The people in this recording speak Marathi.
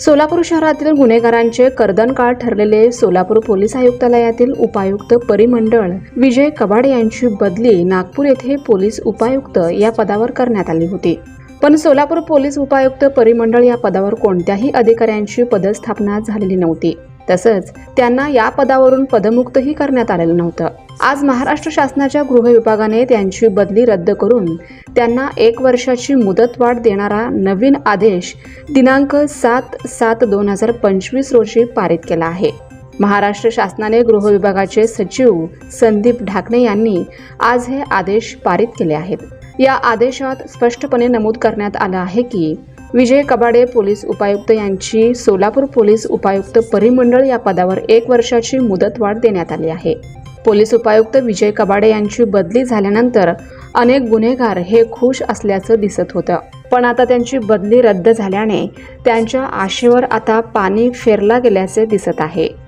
सोलापूर शहरातील गुन्हेगारांचे कर्दनकाळ ठरलेले सोलापूर पोलीस आयुक्तालयातील उपायुक्त परिमंडळ विजय कबाड यांची बदली नागपूर येथे पोलीस उपायुक्त या पदावर करण्यात आली होती. पण सोलापूर पोलीस उपायुक्त परिमंडळ या पदावर कोणत्याही अधिकाऱ्यांची पदस्थापना झालेली नव्हती. तसंच त्यांना या पदावरून पदमुक्तही करण्यात आलेलं नव्हतं. आज महाराष्ट्र शासनाच्या गृह विभागाने त्यांची बदली रद्द करून त्यांना एक वर्षाची मुदतवाढ देणारा नवीन आदेश दिनांक सात सात दोन हजार पंचवीस रोजी पारित केला आहे. महाराष्ट्र शासनाने गृह विभागाचे सचिव संदीप ढाकणे यांनी आज हे आदेश पारित केले आहेत. या आदेशात स्पष्टपणे नमूद करण्यात आलं आहे की विजय कबाडे पोलीस उपायुक्त यांची सोलापूर पोलीस उपायुक्त परिमंडळ या पदावर एक वर्षाची मुदतवाढ देण्यात आली आहे. पोलीस उपायुक्त विजय कबाडे यांची बदली झाल्यानंतर अनेक गुन्हेगार हे खुश असल्याचं दिसत होतं. पण आता त्यांची बदली रद्द झाल्याने त्यांच्या आशेवर आता पाणी फेरला गेल्याचे दिसत आहे.